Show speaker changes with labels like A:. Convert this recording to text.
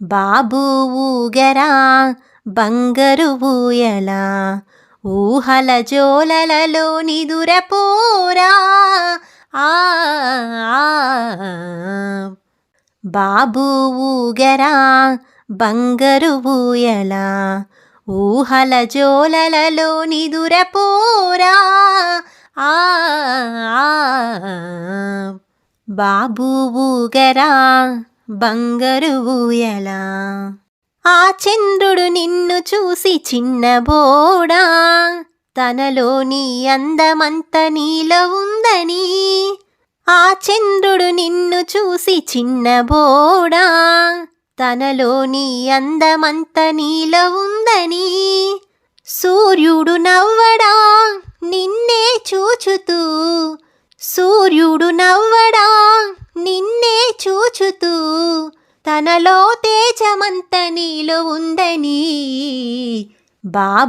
A: బాబు ఊగరా బంగరు ఊయల ఊహల జోలలలో నిదురపోరా ఆ బాబు ఊగరా బంగరు ఊయల ఊహల జోలలలో నిదురపోరా ఆ. బాబు ఊగరా బంగరు ఊయల. ఆ చంద్రుడు నిన్ను చూసి చిన్నబోడా తనలోని అందమంత నీలో ఉందని. ఆ చంద్రుడు నిన్ను చూసి చిన్నబోడా తనలోని అందమంత నీలో ఉందని. సూర్యుడు నవ్వడా నిన్నే చూచుతూ. సూర్యుడు నవ్వడా నిన్నే చూచుతూ. తనలో తేజమంత నీలో ఉందని బాబు